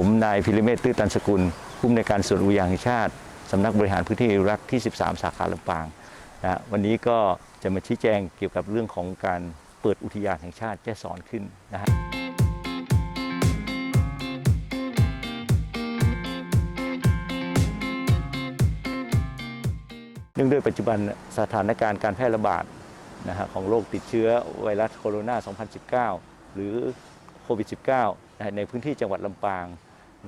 ผมนายพิริเมศตื้อตันสกุลผู้อำนวยการส่วนอุทยานแห่งชาติสำนักบริหารพื้นที่อนุรักษ์ที่ 13 สาขาลำปางนะฮะวันนี้ก็จะมาชี้แจงเกี่ยวกับเรื่องของการเปิดอุทยานแห่งชาติแจ้ซ้อนขึ้นนะฮะเนื่องด้วยปัจจุบันสถานการณ์การแพร่ระบาดนะฮะของโรคติดเชื้อไวรัสโคโรนา 2019 หรือโควิด -19 ในพื้นที่จังหวัดลำปาง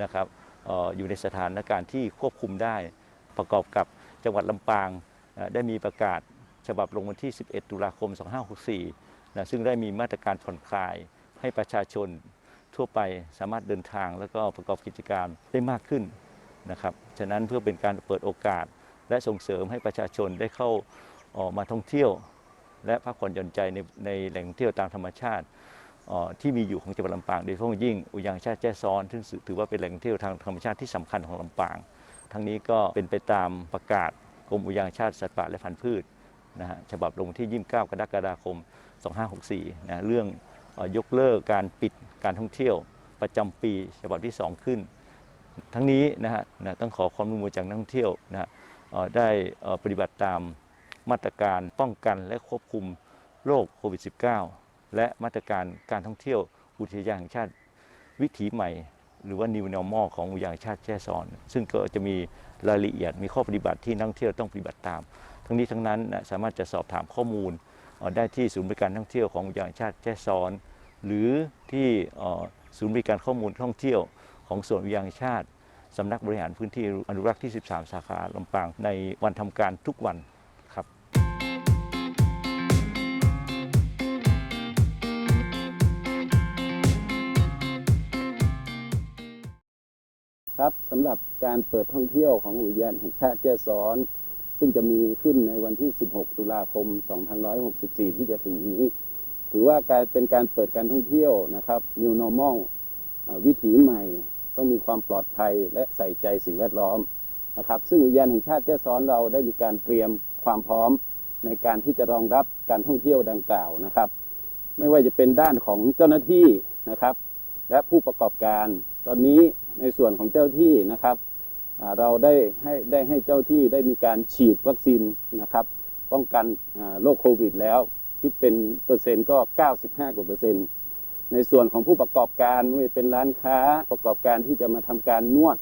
นะครับอออยู่ในสถานการณ์ที่ควบคุมได้ ประกอบกับจังหวัดลำปางได้มีประกาศฉบับลงวันที่ 11 ตุลาคม 2564นะซึ่งได้มีมาตรการผ่อนคลายให้ประชาชนทั่วไปสามารถเดินทาง แล้วก็ประกอบกิจการได้มากขึ้นนะครับ ฉะนั้นเพื่อเป็นการเปิดโอกาส และส่งเสริมให้ประชาชนได้เข้าออกมาท่องเที่ยว และพักผ่อนหย่อนใจในในแหล่งท่องเที่ยวตามธรรมชาติ ที่มีอยู่ของจังหวัดลำปางโดยเฉพาะอย่างยิ่งอุทยานชาติแจ้ซ้อนซึ่งถือว่าเป็นแหล่งท่องเที่ยวทางธรรมชาติที่สำคัญของลำปาง ทั้งนี้ก็เป็นไปตามประกาศกรมอุทยานชาติสัตว์ป่าและพันธุ์พืชนะฮะฉบับลงที่ 29 กรกฎาคม 2564นะเรื่องออยกเลิกการปิดการท่องเที่ยวประจำปีฉบับที่ 2 ขึ้น ทั้งนี้นะฮะนะต้องขอความร่วมมือจากนักท่องเที่ยวนะฮะได้ปฏิบัติตามมาตรการป้องกันและควบคุมโรคโควิด -19 และมาตรการการท่องเที่ยวอุทยานแห่งชาติวิถีใหม่ หรือว่า New Normal ของอุทยานแห่งชาติแจ้ซ้อน ซึ่งก็จะมีรายละเอียดมีข้อปฏิบัติที่นักท่องเที่ยวต้องปฏิบัติตาม ทั้งนี้ทั้งนั้นนะสามารถจะสอบถามข้อมูลได้ที่ศูนย์บริการท่องเที่ยวของอุทยานแห่งชาติแจ้ซ้อน หรือที่ศูนย์บริการข้อมูลท่องเที่ยวของส่วนอุทยานแห่งชาติสำนักบริหารพื้นที่อนุรักษ์ที่ 13 สาขาลำปางในวันทำการทุกวัน ครับสำหรับการเปิดท่องเที่ยวของอุทยานแห่งชาติแจ้ซ้อน ซึ่งจะมีขึ้นในวันที่ 16 ตุลาคม 2564 ที่จะถึงนี้ ถือว่าการเป็นการเปิดการท่องเที่ยวนะครับ New Normal วิถีใหม่ ต้องมีความปลอดภัยและใส่ใจสิ่งแวดล้อมนะครับ ซึ่งอุทยานแห่งชาติแจ้ซ้อนเราได้มีการเตรียมความพร้อมในการที่จะรองรับการท่องเที่ยวดังกล่าวนะครับ ไม่ว่าจะเป็นด้านของเจ้าหน้าที่นะครับ และผู้ประกอบการตอนนี้ ในส่วนของเจ้าที่นะครับเราได้ให้ได้ให้เจ้าที่ได้มีการฉีดวัคซีนนะครับ ป้องกันโรคโควิด แล้วคิดเป็นเปอร์เซ็นต์ก็ 95 กว่าเปอร์เซ็นต์ ในส่วนของผู้ประกอบการไม่ว่าเป็นร้านค้าประกอบการที่จะมาทำการนวด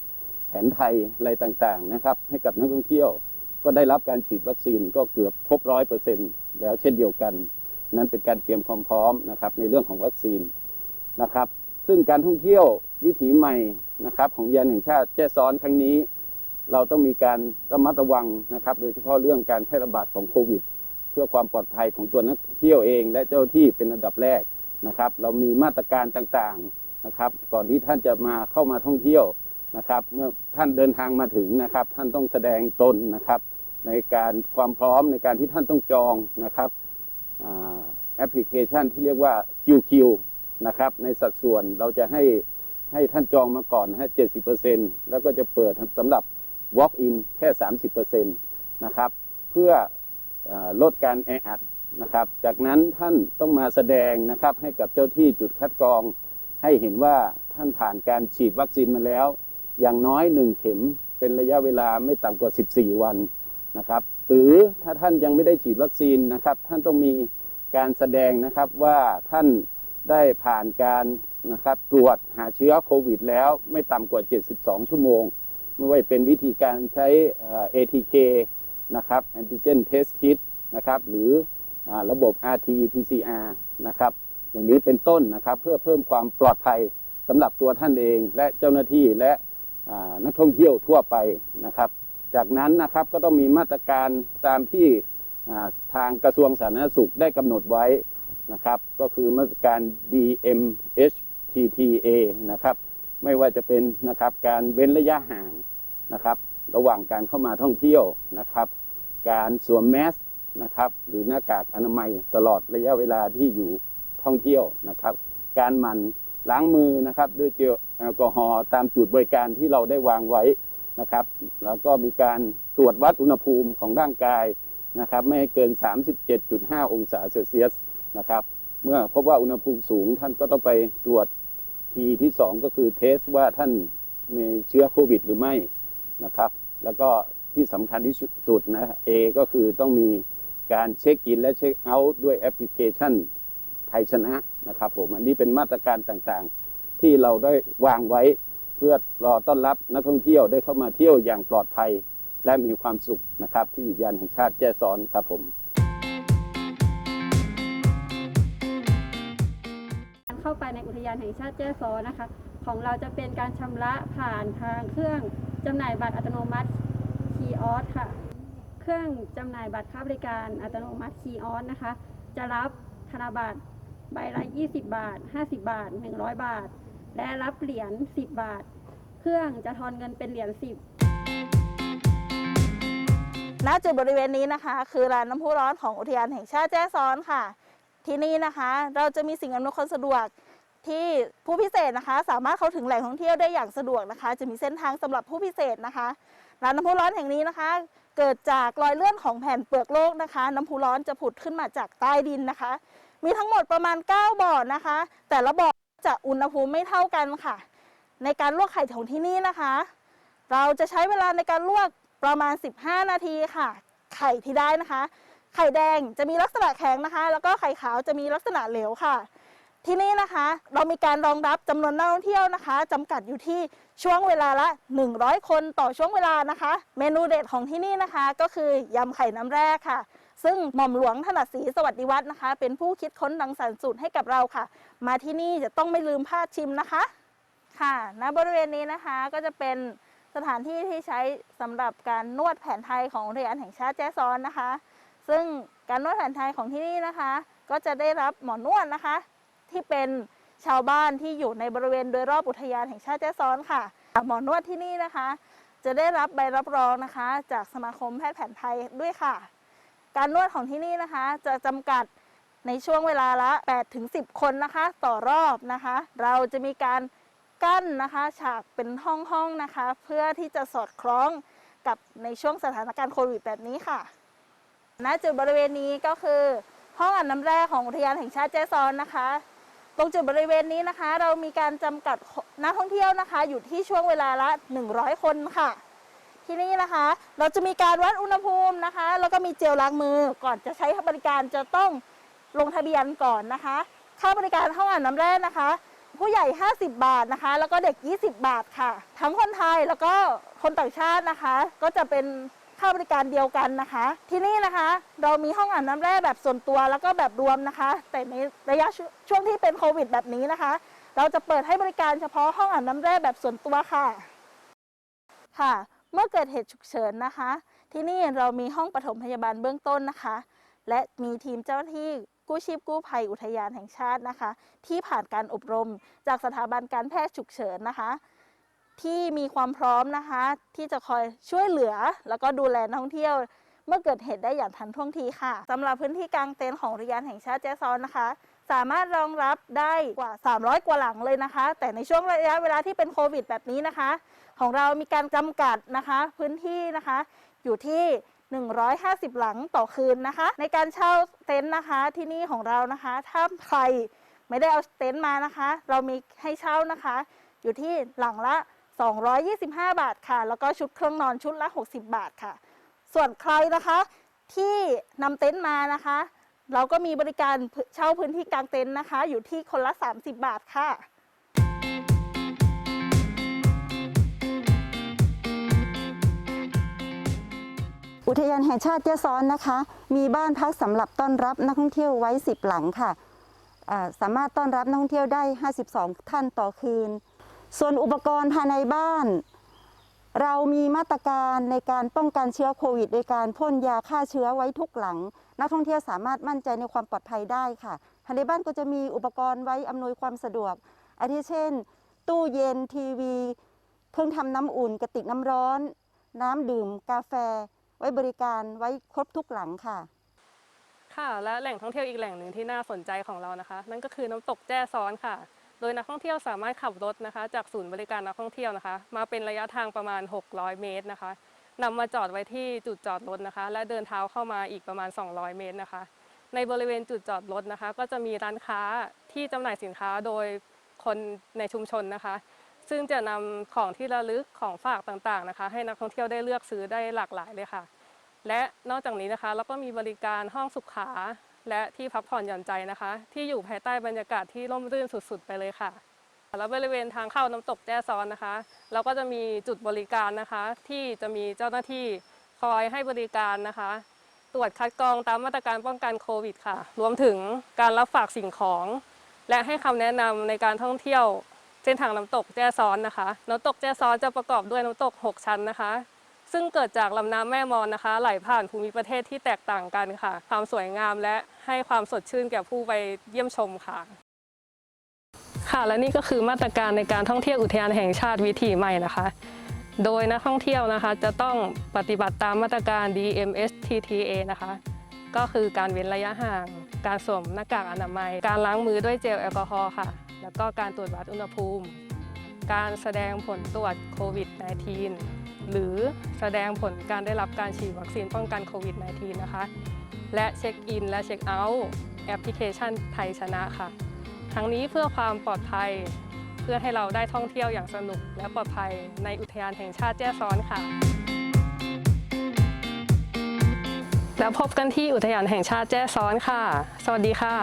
แผนไทยอะไรต่างๆนะครับ ให้กับนักท่องเที่ยวก็ได้รับการฉีดวัคซีนก็เกือบครบร้อยเปอร์เซ็นต์แล้วเช่นเดียวกัน นั้นเป็นการเตรียมความพร้อมนะครับในเรื่องของวัคซีนนะครับ ซึ่งการท่องเที่ยว วิถีใหม่นะครับ ของยานแห่งชาติแจ้ซ้อนครั้งนี้ เราต้องมีการระมัดระวังนะครับ โดยเฉพาะเรื่องการแพร่ระบาดของโควิด เพื่อความปลอดภัยของตัวนักเที่ยวเอง และเจ้าที่เป็นอันดับแรกนะครับ เรามีมาตรการต่างๆนะครับ ก่อนที่ท่านจะมาเข้ามาท่องเที่ยวนะครับ เมื่อท่านเดินทางมาถึงนะครับ ท่านต้องแสดงตนนะครับ ในการความพร้อมในการที่ท่านต้องจองนะครับแอปพลิเคชันที่เรียกว่า QQ นะครับในสัดส่วนเราจะให้ ให้ท่านจองมาก่อนให้70%แล้วก็จะเปิดสำหรับ walk in แค่30%นตนะครับ เพื่อเออลดการแออัดนะครับ จากนั้นท่านต้องมาแสดงนะครับ ให้กับเจ้าที่จุดคัดกรอง ให้เห็นว่าท่านผ่านการฉีดวัคซีนมาแล้ว อย่างน้อยหนึ่งเข็มเป็นระยะเวลาไม่ต่ำกว่า 14 วันนะครับ หรือถ้าท่านยังไม่ได้ฉีดวัคซีนนะครับ ท่านต้องมีการแสดงนะครับว่าท่านได้ผ่านการ นะครับตรวจหาเชื้อโควิด แล้วไม่ต่ำกว่า 72 ชั่วโมง ไม่ว่าเป็นวิธีการใช้เอ่อ ATK นะครับ Antigen Test Kit นะครับ หรืออาระบบ RT PCR นะครับ อย่างนี้เป็นต้นนะครับเพื่อเพิ่มความปลอดภัยสำหรับตัวท่านเองและเจ้าหน้าที่และนักท่องเที่ยวทั่วไปนะครับ จากนั้นนะครับก็ต้องมีมาตรการตามที่ทางกระทรวงสาธารณสุขได้กำหนดไว้นะครับ ก็คือมาตรการ DMHTTA นะครับไม่ว่าจะเป็นนะครับการเว้นระยะห่างนะครับระหว่างการเข้ามาท่องเที่ยวนะครับการสวมแมสนะครับหรือหน้ากากอนามัยตลอดระยะเวลาที่อยู่ท่องเที่ยวนะครับ การหมั่นล้างมือนะครับด้วยเจลแอลกอฮอล์ตามจุดบริการที่เราได้วางไว้นะครับ แล้วก็มีการตรวจวัดอุณหภูมิของร่างกายนะครับ ไม่ให้เกิน 37.5 องศาเซลเซียสนะครับ เมื่อพบว่าอุณหภูมิสูงท่านก็ต้องไปตรวจ T ที่สองก็คือเทสว่าท่านมีเชื้อโควิดหรือไม่นะครับ แล้วก็ที่สำคัญที่สุดนะ A ก็คือต้องมีการเช็คอินและเช็คเอาท์ด้วยแอปพลิเคชันไทยชนะนะครับผมอันนี้เป็นมาตรการต่างๆ ที่เราได้วางไว้เพื่อรอต้อนรับนักท่องเที่ยวได้เข้ามาเที่ยวอย่างปลอดภัย และมีความสุขนะครับ ที่อุทยานแห่งชาติแจ้ซ้อนครับผม เข้าไปในอุทยานแห่งชาติแจ้ซ้อนะคะ ของเราจะเป็นการชำระผ่านทางเครื่องจำหน่ายบัตรอัตโนมัติคีออสค่ะ เครื่องจำหน่ายบัตรค่าบริการอัตโนมัติคีออสนะคะ จะรับธนบัตรใบละ 20 บาท 50 บาท 100 บาท และรับเหรียญ 10 บาท เครื่องจะทอนเงินเป็นเหรียญ 10ณจุดบริเวณนี้นะคะ คือร้านน้ำพุร้อนของอุทยานแห่งชาติแจ้ซ้อนค่ะ ที่นี่นะคะ เราจะมีสิ่งอำนวยความสะดวกที่ผู้พิเศษนะคะ สามารถเข้าถึงแหล่งท่องเที่ยวได้อย่างสะดวกนะคะ จะมีเส้นทางสำหรับผู้พิเศษนะคะร้านน้ำพุร้อนแห่งนี้นะคะ เกิดจากรอยเลื่อนของแผ่นเปลือกโลกนะคะ น้ำพุร้อนจะผุดขึ้นมาจากใต้ดินนะคะ มีทั้งหมดประมาณ 9 บ่อนะคะ แต่ละบ่อจะอุณหภูมิไม่เท่ากันค่ะ ในการลวกไข่ของที่นี่นะคะ เราจะใช้เวลาในการลวกประมาณ 15 นาทีค่ะ ไข่ที่ได้นะคะ ไข่แดงจะมีลักษณะแข็งนะคะ แล้วก็ไข่ขาวจะมีลักษณะเหลวค่ะ ที่นี่นะคะ เรามีการรองรับจำนวนนักท่องเที่ยวนะคะจำกัดอยู่ที่ช่วงเวลาละ 100 คนต่อช่วงเวลานะคะ เมนูเด็ดของที่นี่นะคะ ก็คือยำไข่น้ำแร่ค่ะซึ่งหม่อมหลวงถนัดศรีสวัสดิวัฒน์นะคะ เป็นผู้คิดค้นรังสรรสูตรให้กับเราค่ะ มาที่นี่จะต้องไม่ลืมพลาดชิมนะคะค่ะณบริเวณนี้นะคะก็จะเป็นสถานที่ที่ใช้สำหรับการนวดแผนไทยของอุทยานแห่งชาติแจ้ซ้อนนะคะ ซึ่งการนวดแผนไทยของที่นี่นะคะ ก็จะได้รับหมอนวดนะคะ ที่เป็นชาวบ้านที่อยู่ในบริเวณโดยรอบอุทยานแห่งชาติแจ้ซ้อนค่ะ หมอนวดที่นี่นะคะ จะได้รับใบรับรองนะคะ จากสมาคมแพทย์แผนไทยด้วยค่ะ การนวดของที่นี่นะคะ จะจำกัดในช่วงเวลาละ8ถึง10 คนนะคะ ต่อรอบนะคะ เราจะมีการกั้นนะคะ ฉากเป็นห้องๆนะคะ เพื่อที่จะสอดคล้องกับในช่วงสถานการณ์โควิดแบบนี้ค่ะ ณจุดบริเวณนี้ก็คือห้องอาบน้ำแร่ของอุทยานแห่งชาติแจ้ซ้อนนะคะ ตรงจุดบริเวณนี้นะคะ เรามีการจำกัดนักท่องเที่ยวนะคะ อยู่ที่ช่วงเวลาละ 100 คนค่ะ ที่นี่นะคะ เราจะมีการวัดอุณหภูมินะคะ แล้วก็มีเจลล้างมือก่อนจะใช้บริการจะต้องลงทะเบียนก่อนนะคะค่าบริการห้องอาบน้ำแร่นะคะ ผู้ใหญ่ 50 บาทนะคะ แล้วก็เด็ก 20 บาทค่ะ ทั้งคนไทยแล้วก็คนต่างชาตินะคะ ก็จะเป็น ค่าบริการเดียวกันนะคะ ที่นี่นะคะ เรามีห้องอาบน้ำแร่แบบส่วนตัวแล้วก็แบบรวมนะคะ แต่ในระยะชช่วงที่เป็นโควิด แบบนี้นะคะ เราจะเปิดให้บริการเฉพาะห้องอาบน้ำแร่แบบส่วนตัวค่ะ ค่ะ เมื่อเกิดเหตุฉุกเฉินนะคะ ที่นี่เรามีห้องปฐมพยาบาลเบื้องต้นนะคะ และมีทีมเจ้าหน้าที่กู้ชีพกู้ภัยอุทยานแห่งชาตินะคะ ที่ผ่านการอบรมจากสถาบันการแพทย์ฉุกเฉินนะคะ ที่มีความพร้อมนะคะ ที่จะคอยช่วยเหลือ แล้วก็ดูแลนักท่องเที่ยว เมื่อเกิดเหตุได้อย่างทันท่วงทีค่ะสำหรับพื้นที่กลางเต็นท์ของอุทยานแห่งชาติแจซอนนะคะ สามารถรองรับได้กว่า 300 กว่าหลังเลยนะคะ แต่ในช่วงระยะเวลาที่เป็นโควิด แบบนี้นะคะ ของเรามีการจำกัดนะคะ พื้นที่นะคะ อยู่ที่150 หลังต่อคืนนะคะ ในการเช่าเต็นท์นะคะที่นี่ของเรานะคะ ถ้าใครไม่ได้เอาเต็นท์มานะคะ เรามีให้เช่านะคะ อยู่ที่หลังละ 225 บาทค่ะ แล้วก็ชุดเครื่องนอนชุดละ 60 บาทค่ะ ส่วนใครนะคะที่นำเต็นท์มานะคะ เราก็มีบริการเช่าพื้นที่กลางเต็นท์นะคะ อยู่ที่คนละ 30 บาทค่ะอุทยานแห่งชาติแจ้ซ้อนนะคะ มีบ้านพักสำหรับต้อนรับนักท่องเที่ยวไว้ 10 หลังค่ะอ่าสามารถต้อนรับนักท่องเที่ยวได้ 52 ท่านต่อคืน ส่วนอุปกรณ์ภายในบ้าน เรามีมาตรการในการป้องกันเชื้อโควิด โดยการพ่นยาฆ่าเชื้อไว้ทุกหลัง นักท่องเที่ยวสามารถมั่นใจในความปลอดภัยได้ค่ะภายในบ้านก็จะมีอุปกรณ์ไว้อำนวยความสะดวก อาทิเช่น ตู้เย็นทีวี เครื่องทำน้ำอุ่น กระติกน้ำร้อน น้ำดื่ม กาแฟ ไว้บริการไว้ครบทุกหลังค่ะ ค่ะ และแหล่งท่องเที่ยวอีกแหล่งหนึ่งที่น่าสนใจของเรานะคะ นั่นก็คือน้ำตกแจ้ซ้อนค่ะ โดยนักท่องเที่ยวสามารถขับรถนะคะ จากศูนย์บริการนักท่องเที่ยวนะคะ มาเป็นระยะทางประมาณ 600 เมตรนะคะนำมาจอดไว้ที่จุดจอดรถนะคะ และเดินเท้าเข้ามาอีกประมาณ 200 เมตรนะคะ ในบริเวณจุดจอดรถนะคะ ก็จะมีร้านค้าที่จำหน่ายสินค้าโดยคนในชุมชนนะคะ ซึ่งจะนำของที่ระลึกของฝากต่างๆนะคะ ให้นักท่องเที่ยวได้เลือกซื้อได้หลากหลายเลยค่ะ และนอกจากนี้นะคะเราก็มีบริการห้องสุขา และที่พักผ่อนหย่อนใจนะคะ ที่อยู่ภายใต้บรรยากาศที่ร่มรื่นสุดๆ ไปเลยค่ะ แล้วบริเวณทางเข้าน้ำตกแจ้ซ้อนนะคะ เราก็จะมีจุดบริการนะคะ ที่จะมีเจ้าหน้าที่คอยให้บริการนะคะ ตรวจคัดกรองตามมาตรการป้องกันโควิดค่ะ รวมถึงการรับฝากสิ่งของ และให้คำแนะนำในการท่องเที่ยวเส้นทางน้ำตกแจ้ซ้อนนะคะ น้ำตกแจ้ซ้อนจะประกอบด้วยน้ำตก 6 ชั้นนะคะ ซึ่งเกิดจากลำน้ำแม่มอนนะคะ ไหลผ่านภูมิประเทศที่แตกต่างกันค่ะ ความสวยงามและให้ความสดชื่นแก่ผู้ไปเยี่ยมชมค่ะ ค่ะและนี่ก็คือมาตรการในการท่องเที่ยวอุทยานแห่งชาติวิถีใหม่นะคะ โดยนักท่องเที่ยวนะคะ จะต้องปฏิบัติตามมาตรการ DMSTTA นะคะ ก็คือการเว้นระยะห่าง การสวมหน้ากากอนามัย การล้างมือด้วยเจลแอลกอฮอล์ค่ะ แล้วก็การตรวจวัดอุณหภูมิ การแสดงผลตรวจโควิด -19 หรือแสดงผลการได้รับการฉีดวัคซีนป้องกันโควิด -19 นะคะ และเช็คอินและเช็คเอาท์แอปพลิเคชันไทยชนะค่ะ ทั้งนี้เพื่อความปลอดภัยเพื่อให้เราได้ท่องเที่ยวอย่างสนุกและปลอดภัยในอุทยานแห่งชาติแจ้ซ้อนค่ะ แล้วพบกันที่อุทยานแห่งชาติแจ้ซ้อนค่ะ สวัสดีค่ะ